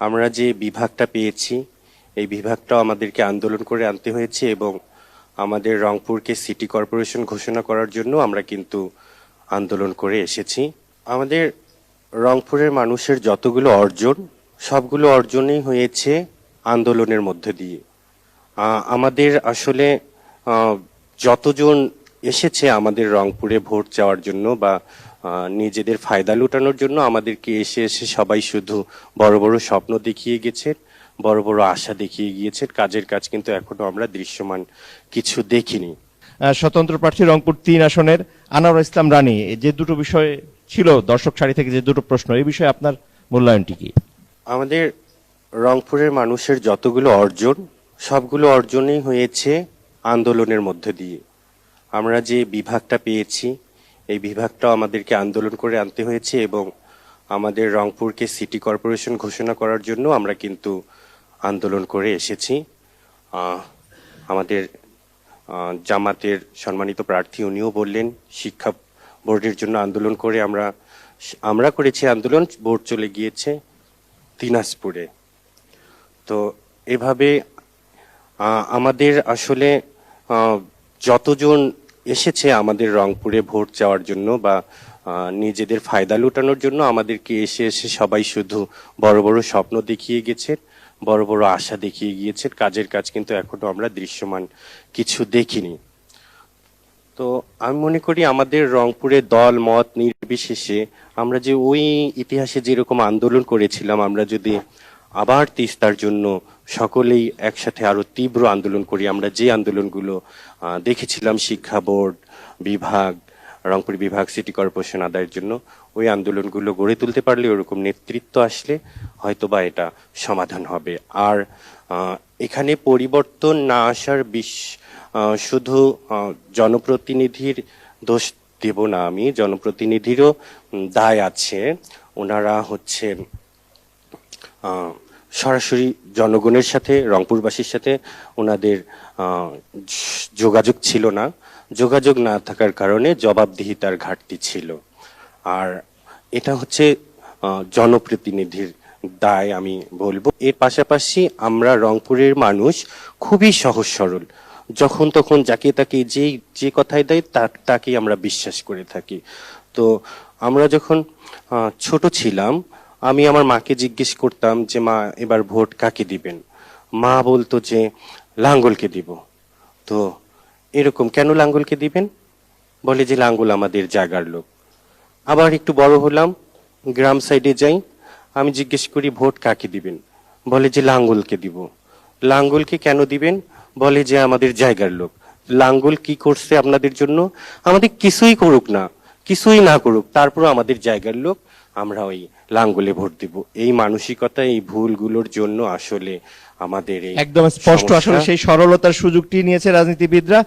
আমরা যে বিভাগটা পেয়েছি, এই বিভাগটাও আমাদেরকে আন্দোলন করে আনতে হয়েছে এবং আমাদের রংপুরকে সিটি কর্পোরেশন ঘোষণা করার জন্য আমরা কিন্তু আন্দোলন করে এসেছি। আমাদের রংপুরের মানুষের যতগুলো অর্জন, সবগুলো অর্জনই হয়েছে আন্দোলনের মধ্যে দিয়ে। আমাদের আসলে যতজন এসেছে আমাদের রংপুরে ভোট চাওয়ার জন্য বা নিজেদের ফায়দা লুটানোর জন্য আমাদেরকে এসে এসে সবাই শুধু বড় বড় স্বপ্ন দেখিয়ে গেছেন বড় বড় আশা দেখিয়ে গিয়েছেন। কাজের কাজ কিন্তু এখনও আমরা দৃশ্যমান কিছু দেখিনি। স্বতন্ত্র প্রার্থী রংপুর তিন আসনের আনোয়ার ইসলাম রানী যে দুটো বিষয় ছিল দর্শক সারি থেকে যে দুটো প্রশ্ন এই বিষয়ে আপনার মূল্যায়নটি কি? আমাদের রংপুরের মানুষের যতগুলো অর্জন সবগুলো অর্জনই হয়েছে আন্দোলনের মধ্যে দিয়ে। আমরা যে বিভাগটা পেয়েছি এই বিভাগটাও আমাদেরকে আন্দোলন করে আনতে হয়েছে এবং আমাদের রংপুরকে সিটি কর্পোরেশন ঘোষণা করার জন্য আমরা কিন্তু আন্দোলন করে এসেছি। আমাদের জামাতের সম্মানিত প্রার্থী উনিও বললেন, শিক্ষা বোর্ডের জন্য আন্দোলন করে আমরা আমরা করেছি আন্দোলন, বোর্ড চলে গিয়েছে দিনাজপুরে। তো এভাবে আমাদের আসলে যতজন এসেছে আমাদের রংপুরে ভোট চাওয়ার জন্য বা নিজেদের ফায়দা লুটানোর জন্য আমাদেরকে এসে এসে সবাই শুধু বড় বড় স্বপ্ন দেখিয়ে গেছেন, বড় বড় আশা দেখিয়ে গিয়েছেন। কাজের কাজ কিন্তু এখনও আমরা দৃশ্যমান কিছু দেখিনি। তো আমি মনে করি আমাদের রংপুরে দল, মত নির্বিশেষে আমরা যে ওই ইতিহাসে যেরকম আন্দোলন করেছিলাম, আমরা যদি আবার তিস্তার জন্য সকলেই একসাথে আরও তীব্র আন্দোলন করি। আমরা যে আন্দোলনগুলো দেখেছিলাম, শিক্ষা বোর্ড, বিভাগ, রংপুর বিভাগ, সিটি কর্পোরেশন আদায়ের জন্য, ওই আন্দোলনগুলো গড়ে তুলতে পারলে ওরকম নেতৃত্ব আসলে হয়তোবা এটা সমাধান হবে। আর এখানে পরিবর্তন না আসার বিশ শুধু জনপ্রতিনিধির দোষ দেব না আমি, জনপ্রতিনিধিরও দায় আছে। ওনারা হচ্ছে সরাসরি জনগণের সাথে, রংপুরবাসীর সাথে ওনাদের যোগাযোগ ছিল না। যোগাযোগ না থাকার কারণে জবাবদিহিতার ঘাটতি ছিল। আর এটা হচ্ছে জনপ্রতিনিধির দায় আমি বলব। এর পাশাপাশি আমরা রংপুরের মানুষ খুবই সহজ সরল। যখন তখন যাকে তাকে যেই, যে কথাই দেয় তা- তাকেই আমরা বিশ্বাস করে থাকি। তো আমরা যখন ছোট ছিলাম আমি আমার মাকে জিজ্ঞেস করতাম যে, মা, এবার ভোট কাকে দিবেন? মা বলতো যে, লাঙ্গলকে দিব। তো এরকম কেন লাঙ্গলকে দিবেন? বলে যে, লাঙ্গল আমাদের জাগার লোক। আবার একটু বড় হলাম, গ্রাম সাইডে যাই, আমি জিজ্ঞেস করি, ভোট কাকে দিবেন? বলে যে, লাঙ্গলকে দিব। লাঙ্গলকে কেন দিবেন? বলে যে, আমাদের জায়গার লোক। লাঙ্গল কি করছে আপনাদের জন্য? আমাদের কিছুই করুক না, কিছুই না করুক তারপর আমাদের জায়গার লোক আমরা ওই লাঙ্গুলে ভোট দিব। এই মানসিকতা এই ভুলগুলোর জন্য আসলে আমাদের একদম স্পষ্ট। আসলে সেই সরলতার সুযোগটি নিয়েছে রাজনীতিবিদরা।